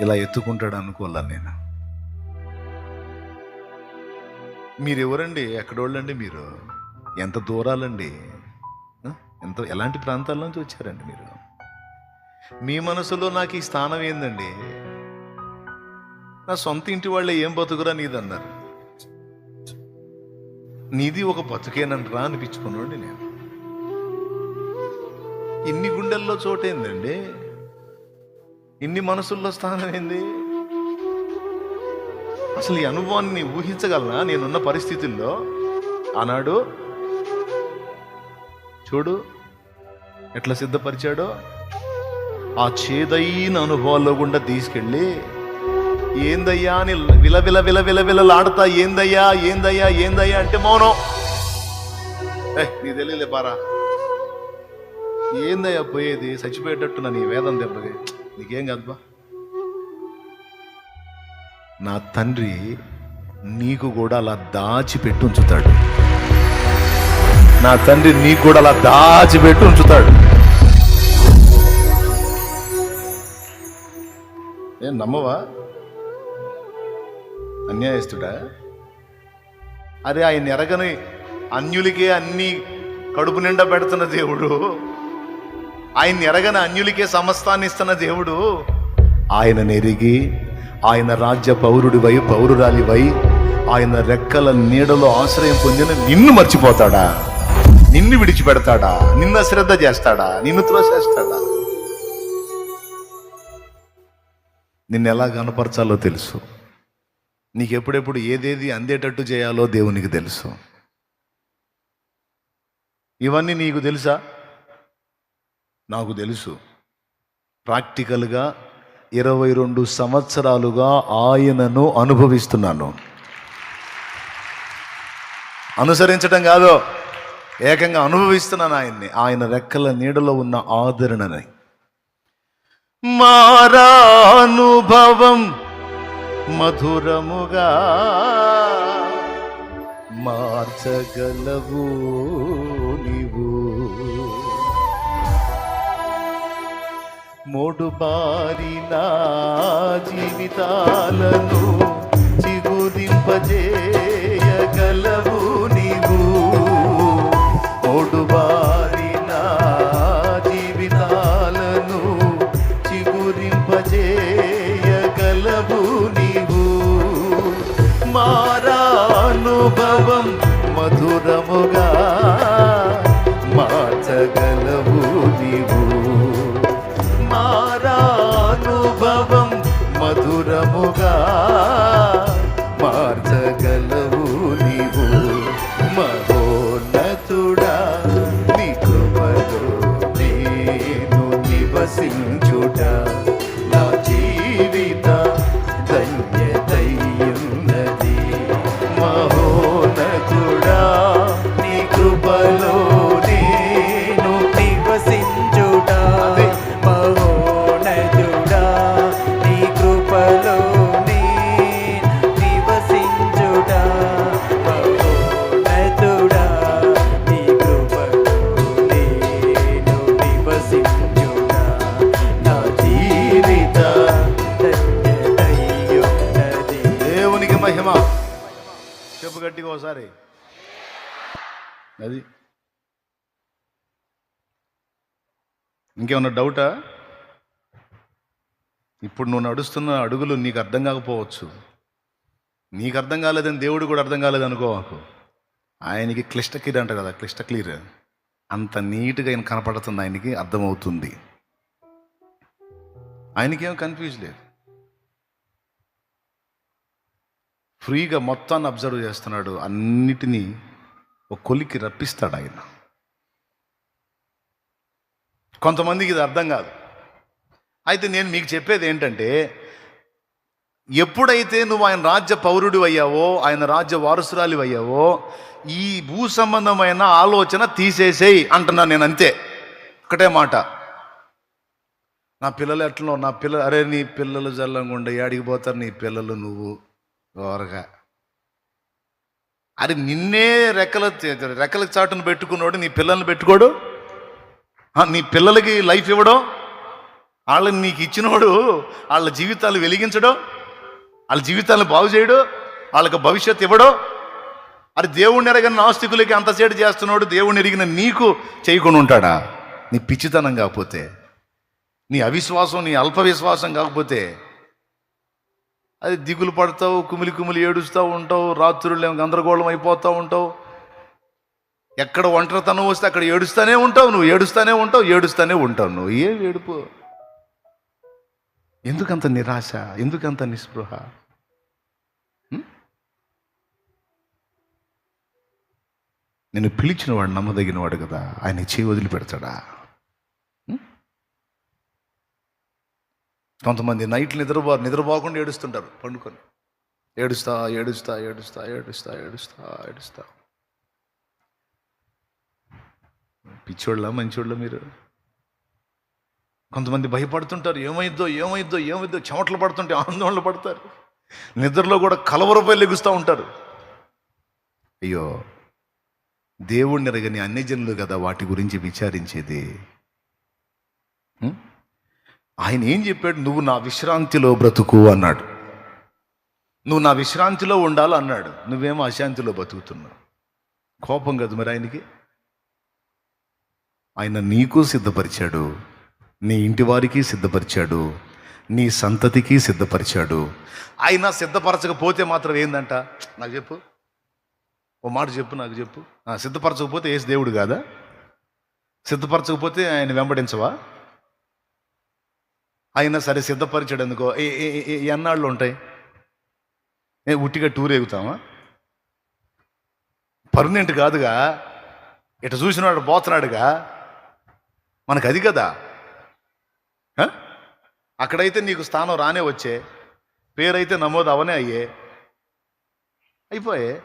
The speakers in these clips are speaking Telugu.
ఇలా ఎత్తుకుంటాడు అనుకోలే నేను? మీరెవరండి? ఎక్కడోళ్ళండి మీరు? ఎంత దూరాలండి? ఎంత ఎలాంటి ప్రాంతాల నుంచి వచ్చారండి మీరు? మీ మనసులో నాకు ఈ స్థానం ఏందండి? నా సొంత ఇంటి వాళ్ళే ఏం బతుకురా నీదన్నారు? నీది ఒక బతుకేనంటరా అనిపించుకున్నాండి నేను. ఇన్ని గుండెల్లో చోటేందండి? ఇన్ని మనసుల్లో స్థానం ఏంది? అసలు ఈ అనుభవాన్ని ఊహించగలనా నేనున్న పరిస్థితుల్లో? ఆనాడు చూడు ఎట్లా సిద్ధపరిచాడో? ఆ చేదైన అనుభవాల్లో గుండా తీసుకెళ్ళి ఏందయ్యా అని విల విల విల విల విలలాడతా ఏందయ్యా ఏందయ్యా ఏందయ్యా అంటే మౌనం. ఏ నీ తెలియలే పారా ఏందయ్యా పోయేది? చచ్చిపోయేటట్టు నీ వేదం దెబ్బకి. నీకేం కాదు బా నా తండ్రి నీకు కూడా అలా దాచిపెట్టి ఉంచుతాడు. నా తండ్రి నీకు కూడా అలా దాచిపెట్టి ఉంచుతాడు. ఏం నమ్మవా? అన్యాయస్తుడా? అరే ఆయన ఎరగని అన్యులకే అన్ని కడుపు నిండా పెడుతున్న దేవుడు. ఆయన్ని ఎరగని అన్యులకే సమస్తాన్ని ఇస్తున్న దేవుడు. ఆయన నెరిగి ఆయన రాజ్య పౌరుడివై పౌరురాలివై ఆయన రెక్కల నీడలో ఆశ్రయం పొందిన నిన్ను మర్చిపోతాడా? నిన్ను విడిచిపెడతాడా? నిన్న శ్రద్ధ చేస్తాడా? నిన్ను త్రోసేస్తాడా నిన్ను ఎలా కనపరచాలో తెలుసు. నీకు ఎప్పుడెప్పుడు ఏదేది అందేటట్టు చేయాలో దేవునికి తెలుసు. ఇవన్నీ నీకు తెలుసా? నాకు తెలుసు. ప్రాక్టికల్గా ఇరవై రెండు సంవత్సరాలుగా ఆయనను అనుభవిస్తున్నాను. అనుసరించడం కాదు ఏకంగా అనుభవిస్తున్నాను ఆయన్ని. ఆయన రెక్కల నీడలో ఉన్న ఆదరణని. మారానుభవం మధురముగా మార్చగలవు నీవు. మూడు బారిన జీవితాలను చిగురింపజే అది. ఇంకేమన్నా డౌటా? ఇప్పుడు నువ్వు నడుస్తున్న అడుగులు నీకు అర్థం కాకపోవచ్చు. నీకు అర్థం కాలేదని దేవుడు కూడా అర్థం కాలేదు అనుకోవాకు ఆయనకి క్లిష్ట క్లియర్ అంట కదా క్లిష్ట క్లియర్. అంత నీట్గా ఆయన కనపడుతుంది ఆయనకి అర్థమవుతుంది. ఆయనకేం కన్ఫ్యూజ్ లేదు. ఫ్రీగా మొత్తాన్ని అబ్జర్వ్ చేస్తున్నాడు అన్నిటినీ ఒక కొలికి రప్పిస్తాడు ఆయన. కొంతమందికి ఇది అర్థం కాదు. అయితే నేను మీకు చెప్పేది ఏంటంటే ఎప్పుడైతే నువ్వు ఆయన రాజ్య పౌరుడు అయ్యావో ఆయన రాజ్య వారసురాలి అయ్యావో ఈ భూ సంబంధమైన ఆలోచన తీసేసేయి అంటున్నాను నేను అంతే. ఒకటే మాట. నా పిల్లలు ఎట్లనో నా పిల్లలు అరే నీ పిల్లలు జల్లంగుండ ఏడికి పోతారు నీ పిల్లలు నువ్వు. ఘోరగా. అరే నిన్నే రెక్కల రెక్కల చాటును పెట్టుకున్నాడు నీ పిల్లల్ని పెట్టుకోడు? నీ పిల్లలకి లైఫ్ ఇవ్వడం? వాళ్ళని నీకు ఇచ్చినోడు వాళ్ళ జీవితాలు వెలిగించడం? వాళ్ళ జీవితాలను బాగు చేయడు? వాళ్ళకి భవిష్యత్తు ఇవ్వడం? అది దేవుణ్ణి ఎరగిన నాస్తికులకి అంతసేటు చేస్తున్నాడు దేవుణ్ణి ఎరిగిన నీకు చేయకుండా ఉంటాడా? నీ పిచ్చితనం కాకపోతే నీ అవిశ్వాసం నీ అల్ప విశ్వాసం కాకపోతే అది దిగులు పడతావు కుమిలి కుమిలి ఏడుస్తూ ఉంటావు రాత్రులు గందరగోళం అయిపోతూ ఉంటావు. ఎక్కడ ఒంటరితనం వస్తే అక్కడ ఏడుస్తూనే ఉంటావు నువ్వు ఏడుస్తూనే ఉంటావు ఏడుస్తూనే ఉంటావు నువ్వు. ఏం ఏడుపు? ఎందుకంత నిరాశ? ఎందుకంత నిస్పృహ? నేను పిలిచిన వాడు నమ్మదగిన వాడు కదా ఆయన చేయి వదిలిపెడతాడా? కొంతమంది నైట్లు నిద్రపో నిద్రపోకుండా ఏడుస్తుంటారు పండుకొని. ఏడుస్తా ఏడుస్తా ఏడుస్తా ఏడుస్తా ఏడుస్తా ఏడుస్తా. పిచ్చోళ్ళ మంచోళ్ళ మీరు? కొంతమంది భయపడుతుంటారు ఏమైద్దో ఏమైద్దో ఏమైద్దో చెమటలు పడుతుంటే ఆందోళన పడతారు. నిద్రలో కూడా కలవరపై లెగుస్తూ ఉంటారు. అయ్యో దేవుణ్ణి ఎరగని అన్ని జనులు కదా వాటి గురించి విచారించేది? ఆయన ఏం చెప్పాడు? నువ్వు నా విశ్రాంతిలో బ్రతుకు అన్నాడు. నువ్వు నా విశ్రాంతిలో ఉండాలి అన్నాడు. నువ్వేమో అశాంతిలో బతుకుతున్నావు. కోపం కదా మరి ఆయనకి? ఆయన నీకు సిద్ధపరిచాడు. నీ ఇంటి వారికి సిద్ధపరిచాడు. నీ సంతతికి సిద్ధపరిచాడు. ఆయన సిద్ధపరచకపోతే మాత్రం ఏందంట? నాకు చెప్పు. ఓ మాట చెప్పు నాకు చెప్పు. సిద్ధపరచకపోతే ఏసు దేవుడు కాదా? సిద్ధపరచకపోతే ఆయన వెంబడించవా? అయినా సరే సిద్ధపరిచాడు ఎందుకో? ఏ ఏ- ఏ- ఎన్నాళ్ళు ఉంటాయి? ఉట్టిగా టూర్ ఎగుతామా పర్మనెంట్ కాదుగా. ఇట చూసినాడు పోతున్నాడుగా. మనకు అది కదా. అక్కడైతే నీకు స్థానం రానే వచ్చే. పేరైతే నమోదు అవనే అయ్యే. అయిపోయే.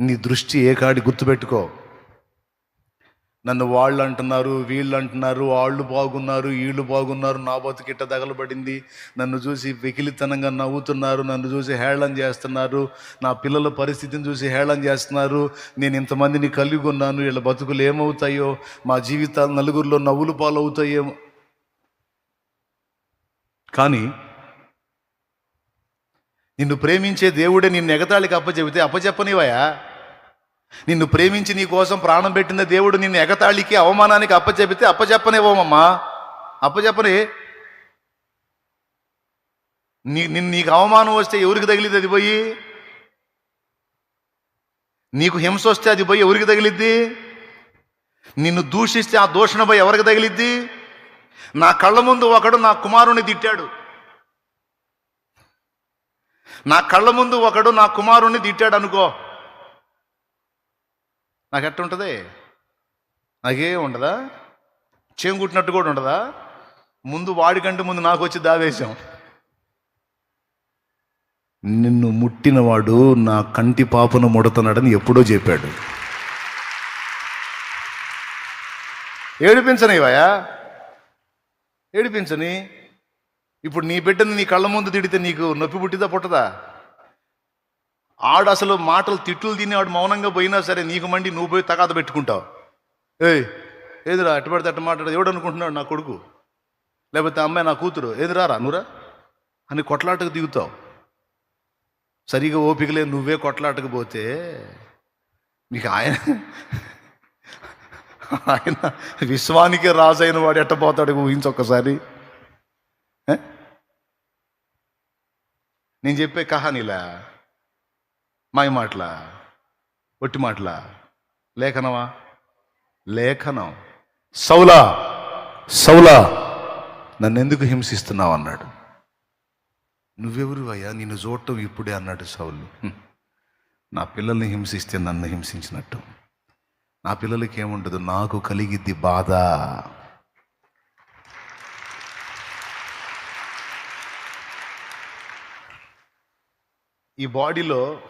నీ దృష్టి ఏ కాడి గుర్తుపెట్టుకో. నన్ను వాళ్ళు అంటున్నారు వీళ్ళు అంటున్నారు వాళ్ళు బాగున్నారు వీళ్ళు బాగున్నారు నా బతుకిట్ట తగలబడింది. నన్ను చూసి వెకిలితనంగా నవ్వుతున్నారు నన్ను చూసి హేళన చేస్తున్నారు. నా పిల్లల పరిస్థితిని చూసి హేళన చేస్తున్నారు. నేను ఇంతమందిని కలిగి ఉన్నాను వీళ్ళ బతుకులు ఏమవుతాయో మా జీవితాలు నలుగురిలో నవ్వులు పాలవుతాయేమో కానీ నిన్ను ప్రేమించే దేవుడే నిన్ను ఎగతాళికి అప్పచెబితే అప్పచెప్పనివయా నిన్ను ప్రేమించి నీ కోసం ప్రాణం పెట్టిన దేవుడు నిన్ను ఎగతాళికి అవమానానికి అప్పచెపితే అప్పచెప్పనివ్వమమ్మా అప్పచెప్పని నీ నిన్ను నీకు అవమానం వస్తే ఎవరికి తగిలిద్ది అది పోయి? నీకు హింస వస్తే అది పోయి ఎవరికి తగిలిద్ది? నిన్ను దూషిస్తే ఆ దూషణ పోయి ఎవరికి తగిలిద్ది? నా కళ్ళ ముందు ఒకడు నా కుమారుని తిట్టాడు. నా కళ్ళ ముందు ఒకడు నా కుమారుణ్ణి తిట్టాడు అనుకో నాకు ఎట్టుంటుంది నాకే ఉండదా? చేంగుట్టినట్టు కూడా ఉండదా? ముందు వాడికంటే ముందు నాకు వచ్చి దావేశం. నిన్ను ముట్టినవాడు నా కంటి పాపను ముడుతున్నాడని ఎప్పుడో చెప్పాడు. ఏడిపించనివయా ఏడిపించని? ఇప్పుడు నీ బిడ్డని నీ కళ్ళ ముందు తిడితే నీకు నొప్పి పుట్టిదా పుట్టదా? ఆడు అసలు మాటలు తిట్లు తిని ఆడు మౌనంగా పోయినా సరే నీకు మండి నువ్వు పోయి తగాద పెట్టుకుంటావు. ఏయ్ ఏదిరా అట్టు పడితే అట్టు మాట్లాడు ఎవడు అనుకుంటున్నాడు నా కొడుకు? లేకపోతే అమ్మాయి నా కూతురు? ఏదిరా నువ్వురా అని కొట్లాటకు దిగుతావు. సరిగా ఓపిక లేదు నువ్వే కొట్లాటకు పోతే నీకు ఆయన ఆయన విశ్వానికి రాజైన వాడు ఎట్ట పోతాడు ఊహించొక్కసారి? నేను చెప్పే కహానీలా? మాయ మాటలా ఒట్టి మాటలా? లేఖనమా? లేఖనం. సౌలా సౌలా నన్ను ఎందుకు హింసిస్తున్నావు అన్నాడు. నువ్వెవరు అయ్యా నిన్ను చూడటం ఇప్పుడే అన్నాడు సౌలు. "హ్మ్. నా పిల్లల్ని హింసిస్తే నన్ను హింసించినట్టు. నా పిల్లలకి ఏముండదు నాకు కలిగిద్ది బాధ. ఈ బాడీలో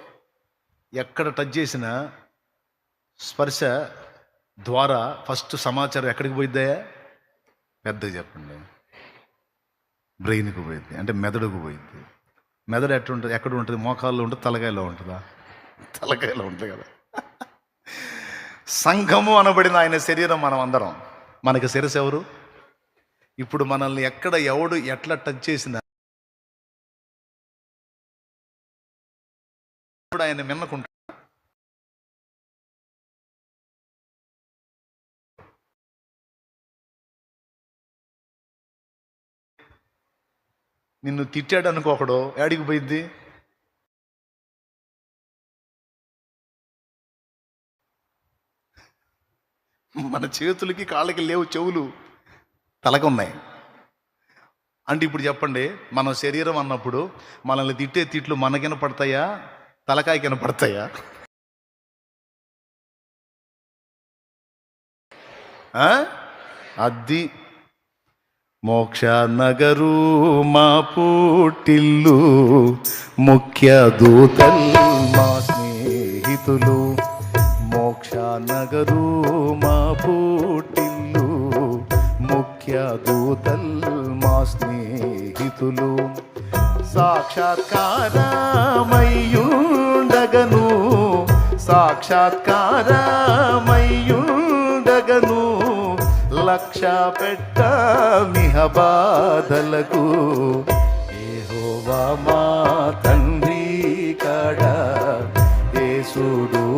ఎక్కడ టచ్ చేసినా స్పర్శ ద్వారా ఫస్ట్ సమాచారం ఎక్కడికి పోయిద్దా పెద్దగా చెప్పండి. బ్రెయిన్కి పోయింది అంటే మెదడుకు పోయింది మెదడు ఎట్లా ఉంటుంది? ఎక్కడ ఉంటుంది? మోకాల్లో ఉంటుంది? తలకాయలో ఉంటుందా? తలకాయలో ఉంటుంది కదా. సంఘము అనబడిన ఆయన శరీరం మనం అందరం. మనకి శిరస్సు ఎవరు? ఇప్పుడు మనల్ని ఎక్కడ ఎవడు ఎట్లా టచ్ చేసినా ఇప్పుడు ఆయన మిన్నకుంటా నిన్ను తిట్టాడు అనుకోకడు ఏడికి పోయింది మన చేతులకి కాళ్ళకి లేవు చెవులు. తలకున్నాయి. అంటే ఇప్పుడు చెప్పండి మన శరీరం అన్నప్పుడు మనల్ని తిట్టే తిట్లు మనకిన పడతాయా? తలకాయ కనపడతాయా? ఆ? అది మోక్ష నగరు మా పుట్టిల్లు ముఖ్య దూతల్ మా స్నేహితులు. మోక్ష నగరు మా పుట్టిల్లు ముఖ్య దూతల్ మా స్నేహితులు. సాక్షాత్కారమయ్యుండగను. సాక్షాత్కారమయ్యుండగను. లక్ష పెట్ట మిహ బాధలకు ఏహోవా మా తండ్రి కడ ఏ ఏసుడు